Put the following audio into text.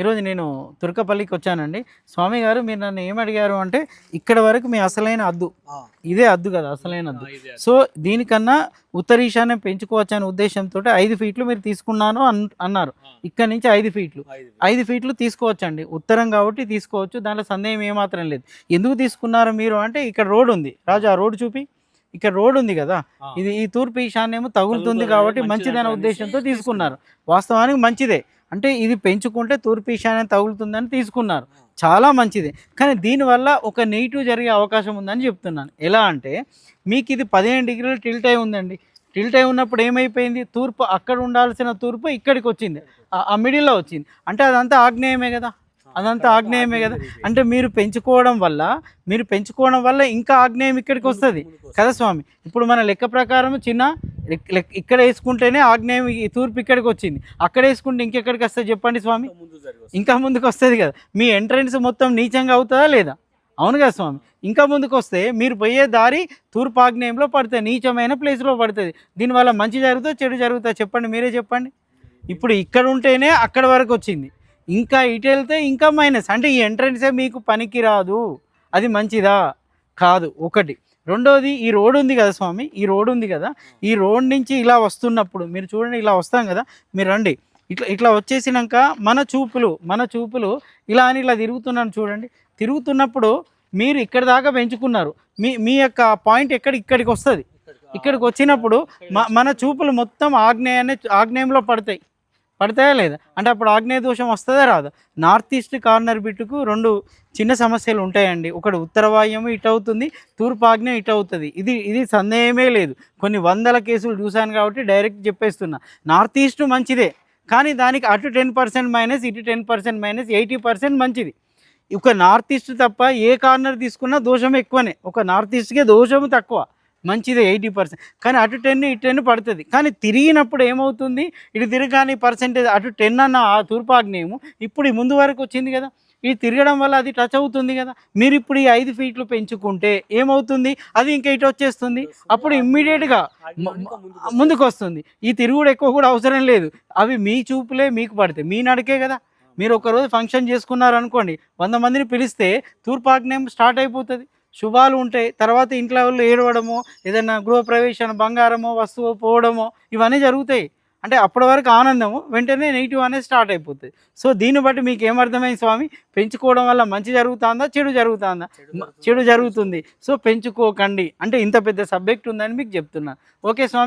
ఈరోజు నేను తుర్కపల్లికి వచ్చానండి. స్వామి గారు మీరు నన్ను ఏం అడిగారు అంటే ఇక్కడ వరకు మీ అసలైన అద్దు ఇదే అద్దు కదా అసలైన అద్దు సో దీనికన్నా ఉత్తర ఈశాన్యం పెంచుకోవచ్చు అనే ఉద్దేశంతో ఐదు ఫీట్లు మీరు తీసుకున్నాను అన్ అన్నారు. ఇక్కడ నుంచి ఐదు ఫీట్లు. ఐదు ఫీట్లు. తీసుకోవచ్చండి. ఉత్తరం కాబట్టి తీసుకోవచ్చు దాంట్లో సందేహం ఏమాత్రం లేదు. ఎందుకు తీసుకున్నారు మీరు అంటే ఇక్కడ రోడ్ ఉంది. రాజు ఆ రోడ్ చూపి. ఇక్కడ రోడ్ ఉంది కదా. ఇది ఈ తూర్పు ఈశాన్యము తగులుతుంది కాబట్టి మంచిదనే ఉద్దేశంతో తీసుకున్నారు. వాస్తవానికి మంచిదే. అంటే ఇది పెంచుకుంటే తూర్పు ఈశాన్యం తగులుతుందని తీసుకున్నారు. చాలా మంచిది. కానీ దీనివల్ల ఒక నెగిటివ్ జరిగే అవకాశం ఉందని చెప్తున్నాను. ఎలా అంటే మీకు ఇది పదిహేను డిగ్రీలు టిల్ట్ అయి ఉందండి. టిల్ట్ అయి ఉన్నప్పుడు ఏమైపోయింది? తూర్పు అక్కడ ఉండాల్సిన తూర్పు ఇక్కడికి వచ్చింది. ఆ- మిడిల్లో వచ్చింది. అంటే అదంతా ఆగ్నేయమే కదా? అదంతా ఆగ్నేయమే కదా? అంటే మీరు పెంచుకోవడం వల్ల మీరు పెంచుకోవడం వల్ల ఇంకా ఆగ్నేయం ఇక్కడికి వస్తుంది. కదా స్వామి? ఇప్పుడు మన లెక్క ప్రకారం చిన్న ఇక్కడ వేసుకుంటేనే ఆగ్నేయం ఈ తూర్పు ఇక్కడికి వచ్చింది. అక్కడ వేసుకుంటే ఇంకెక్కడికి వస్తుంది చెప్పండి స్వామి? ఇంకా ముందుకు వస్తుంది కదా. మీ ఎంట్రన్స్ మొత్తం నీచంగా అవుతుందా లేదా? అవును కదా స్వామి. ఇంకా ముందుకు వస్తే మీరు పోయే దారి తూర్పు ఆగ్నేయంలో పడుతుంది. నీచమైన ప్లేస్లో పడుతుంది. దీనివల్ల మంచి జరుగుతుందా చెడు జరుగుతుందా చెప్పండి మీరే చెప్పండి. ఇప్పుడు ఇక్కడ ఉంటేనే అక్కడ వరకు వచ్చింది. ఇంకా ఇటు వెళ్తే ఇంకా మైనస్. అంటే ఈ ఎంట్రన్సే మీకు పనికి రాదు అది మంచిదా? కాదు. ఒకటి. రెండోది ఈ రోడ్ ఉంది కదా స్వామి? ఈ రోడ్ ఉంది కదా? ఈ రోడ్ నుంచి ఇలా వస్తున్నప్పుడు మీరు చూడండి ఇలా వస్తాం కదా? మీరు రండి. ఇట్లా ఇట్లా వచ్చేసినాక మన చూపులు మన చూపులు ఇలా అని ఇలా తిరుగుతున్నాను చూడండి. తిరుగుతున్నప్పుడు మీరు ఇక్కడ దాకా పెంచుకున్నారు. మీ మీ యొక్క పాయింట్ ఎక్కడ ఇక్కడికి వస్తుంది. ఇక్కడికి వచ్చినప్పుడు మ- మన చూపులు మొత్తం ఆగ్నేయాన్ని ఆగ్నేయంలో పడతాయి. పడతాయా లేదా? అంటే అప్పుడు ఆగ్నేయ దోషం వస్తుందా రాదా? నార్త్ ఈస్ట్ కార్నర్ బిట్టుకు రెండు చిన్న సమస్యలు ఉంటాయండి. ఒకటి ఉత్తర వాయుము ఇటు అవుతుంది తూర్పు ఆగ్నేయం ఇటు అవుతుంది. ఇది ఇది సందేహమే లేదు. కొన్ని వందల కేసులు చూశాను కాబట్టి డైరెక్ట్ చెప్పేస్తున్నా. నార్త్ ఈస్ట్ మంచిదే కానీ దానికి అటు టెన్ పర్సెంట్ మైనస్ ఇటు ten percent minus eighty percent మంచిది. ఒక నార్త్ ఈస్ట్ తప్ప ఏ కార్నర్ తీసుకున్నా దోషం ఎక్కువనే. ఒక నార్త్ ఈస్ట్కే దోషం తక్కువ. మంచిదే ఎయిటీ పర్సెంట్. కానీ అటు టెన్ ఇటు టెన్ పడుతుంది. కానీ తిరిగినప్పుడు ఏమవుతుంది? ఇటు తిరగాని పర్సెంటేజ్ అటు టెన్ అన్న ఆ తూర్పాగ్నేయము ఇప్పుడు ముందు వరకు వచ్చింది కదా. ఇది తిరగడం వల్ల అది టచ్ అవుతుంది కదా. మీరు ఇప్పుడు ఈ ఐదు ఫీట్లు పెంచుకుంటే ఏమవుతుంది? అది ఇంకా ఇటు వచ్చేస్తుంది. అప్పుడు ఇమ్మీడియట్గా ముందుకు వస్తుంది ఈ తిరుగుడు ఎక్కువ కూడా అవసరం లేదు. అవి మీ చూపులే మీకు పడతాయి మీ నడికే కదా. మీరు ఒకరోజు ఫంక్షన్ చేసుకున్నారు అనుకోండి వంద మందిని పిలిస్తే తూర్పాగ్నేయం స్టార్ట్ అయిపోతుంది. శుభాలు ఉంటాయి. తర్వాత ఇంట్లో వాళ్ళు ఏడవడమో ఏదైనా గృహప్రవేశం బంగారమో వస్తువు పోవడమో ఇవన్నీ జరుగుతాయి. అంటే అప్పటి వరకు ఆనందము వెంటనే నెగిటివ్ అనేది స్టార్ట్ అయిపోతుంది. సో దీన్ని బట్టి మీకు ఏమర్థమైంది స్వామి? పెంచుకోవడం వల్ల మంచి జరుగుతుందా చెడు జరుగుతుందా? చెడు జరుగుతుంది. సో పెంచుకోకండి. అంటే ఇంత పెద్ద సబ్జెక్ట్ ఉందని మీకు చెప్తున్నాను ఓకే స్వామి.